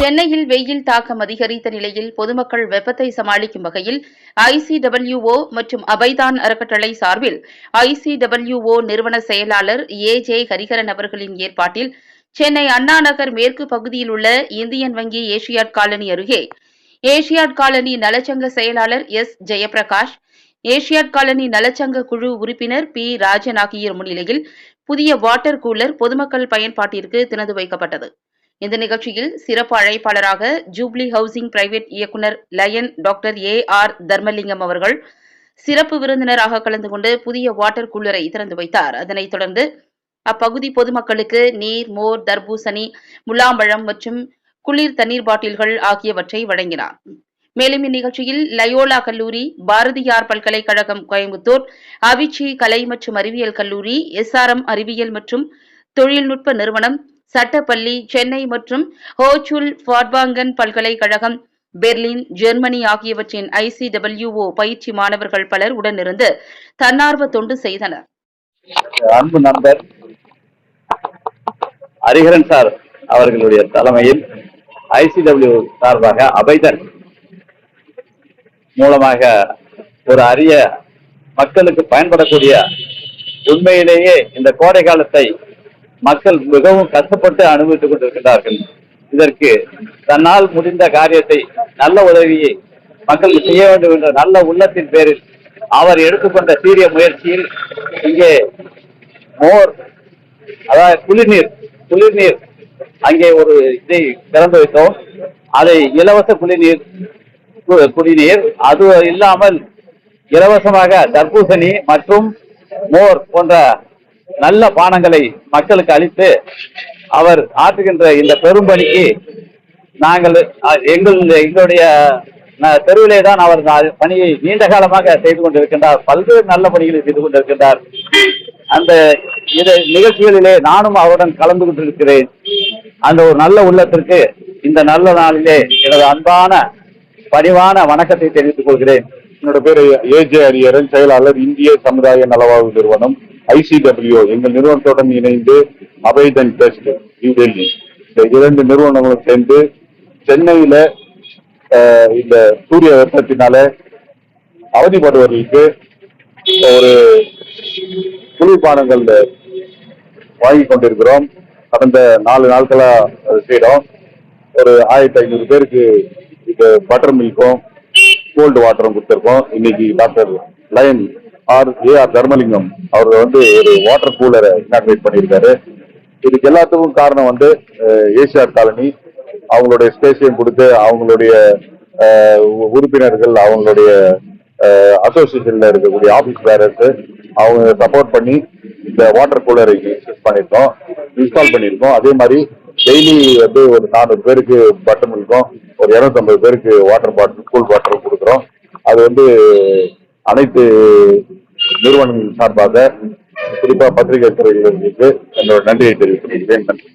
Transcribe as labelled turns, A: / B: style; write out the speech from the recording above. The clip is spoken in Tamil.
A: சென்னையில் வெயில் தாக்கம் அதிகரித்த நிலையில் பொதுமக்கள் வெப்பத்தை சமாளிக்கும் வகையில் ஐசிடபிள்யூஓ மற்றும் அபைதான் அறக்கட்டளை சார்பில் ஐசிடபிள்யூஓ நிறுவன செயலாளர் ஏ ஜே ஹரிகரன் அவர்களின் ஏற்பாட்டில் சென்னை அண்ணா நகர் மேற்கு பகுதியில் உள்ள இந்தியன் வங்கி ஏஷியாட் காலனி அருகே. ஏஷியாட் காலனி நலச்சங்க செயலாளர் எஸ் ஜெயபிரகாஷ் ஏஷியாட் காலனி நலச்சங்க குழு உறுப்பினர் பி ராஜன் ஆகியோர் முன்னிலையில் புதிய வாட்டர் கூலர் பொதுமக்கள் பயன்பாட்டிற்கு திறந்து வைக்கப்பட்டது. இந்த நிகழ்ச்சியில் சிறப்பு அழைப்பாளராக ஜூப்ளி ஹவுசிங் பிரைவேட் இயக்குநர் lion doctor A R Dharmalingam அவர்கள் சிறப்பு விருந்தினராக கலந்து கொண்டு புதிய வாட்டர் கூலரை திறந்து வைத்தார். அதனைத் தொடர்ந்து அப்பகுதி பொதுமக்களுக்கு நீர் மோர் தர்பூசணி முலாம்பழம் மற்றும் குளிர் தண்ணீர் பாட்டில்கள் ஆகியவற்றை வழங்கினார். மேலும் இந்நிகழ்ச்சியில் லயோலா கல்லூரி பாரதியார் பல்கலைக்கழகம் கோயம்புத்தூர் அவிச்சி கலை மற்றும் அறிவியல் கல்லூரி எஸ்ஆர்எம் அறிவியல் மற்றும் தொழில்நுட்ப நிறுவனம் சட்டப்பள்ளி சென்னை மற்றும் ஹோச்சுல் ஃபார்பாங்கன் பல்கலைக்கழகம் பெர்லின் ஜெர்மனி ஆகியவற்றின் ஐசிடபிள்யூஓ பயிற்சி மாணவர்கள் பலர் உடனிருந்து தன்னார்வ தொண்டு செய்தனர்.
B: அன்பு நண்பர் ஹரிஹரன் சார் அவர்களுடைய தலைமையில் ஐசிடபிள்யூ சார்பாக அபைதன் மூலமாக ஒரு அரிய மக்களுக்கு பயன்படக்கூடிய உண்மையிலேயே இந்த கோடை காலத்தை மக்கள் மிகவும் கஷ்டப்பட்டு அனுபவித்துக் கொண்டிருக்கிறார்கள் இதற்கு தன்னால் முடிந்த காரியத்தை நல்ல உதவியை மக்களுக்கு செய்ய வேண்டும் என்ற நல்ல உள்ளத்தின் பேரில் அவர் எடுத்துக்கொண்ட சீரிய முயற்சியில் இங்கே மோர் அதாவது குளிர்நீர் குளிர்நீர் அங்கே ஒரு இதை திறந்து வைத்தோம். அதை இலவச குளிர்நீர் கு- குடிநீர் அது இல்லாமல் இலவசமாக தர்பூசணி மற்றும் மோர் போன்ற நல்ல பானங்களை மக்களுக்கு அளித்து அவர் ஆற்றுகின்ற இந்த பெரும்பணிக்கு நாங்கள் எங்கள் எங்களுடைய ந- தெருவிலே தான் அவர் பணியை நீண்ட காலமாக செய்து கொண்டிருக்கின்றார். பல்வேறு நல்ல பணிகளை செய்து கொண்டிருக்கின்றார். அந்த இதை நிகழ்ச்சிகளிலே நானும் அவருடன் கலந்து கொண்டிருக்கிறேன். அந்த ஒரு நல்ல உள்ளத்திற்கு இந்த நல்ல நாளிலே எனது அன்பான பணிவான வணக்கத்தை தெரிவித்துக் கொள்கிறேன்.
C: என்னோட பேரு ஏஜே அரியரன் செயலாளர் இந்திய சமுதாய நலவாழ்வு நிறுவனம். ஐசிடபிள்யூ எங்கள் நிறுவனத்துடன் இணைந்து அபைதன் டெஸ்ட் நியூ டெல்லி இந்த இரண்டு நிறுவனங்களும் சேர்ந்து சென்னையில இந்த சூரிய வெப்பத்தினால அவதிப்படுவர்களுக்கு ஒரு குளிர்பானங்கள் வாங்கி கொண்டிருக்கிறோம். கடந்த நாலு நாட்களா செய்யறோம் ஒரு ஆயிரத்தி ஐநூறு பேருக்கு இது பட்டர் மில்க்கும் கோல்டு வாட்டரும் கொடுத்துருக்கோம். இன்னைக்கு doctor lion R A R Dharmalingam அவர் வந்து ஒரு வாட்டர் கூலரை இனாக்ரேட் பண்ணியிருக்காரு. இதுக்கு எல்லாத்துக்கும் காரணம் வந்து ஏசிஆர் காலனி. அவங்களுடைய ஸ்பேஸையும் கொடுத்து அவங்களுடைய உ- உறுப்பினர்கள் அவங்களுடைய அசோசியேஷன்ல இருக்கக்கூடிய ஆபீஸ் பேரர்ஸ் அவங்க சப்போர்ட் பண்ணி இந்த வாட்டர் கூலரை பண்ணியிருக்கோம். இன்ஸ்டால் பண்ணியிருக்கோம். அதே மாதிரி டெய்லி வந்து ஒரு நானூறு பேருக்கு பட்டன் இருக்கும். ஒரு இரநூத்தம்பது பேருக்கு வாட்டர் பாட்டில் கூல் வாட்டர் கொடுக்குறோம். அது வந்து அனைத்து நிறுவனங்கள் சார்பாக குறிப்பாக பத்திரிகை துறையினருக்கு என்னோட நன்றியை தெரிவித்துக் கொள்கிறேன். நன்றி.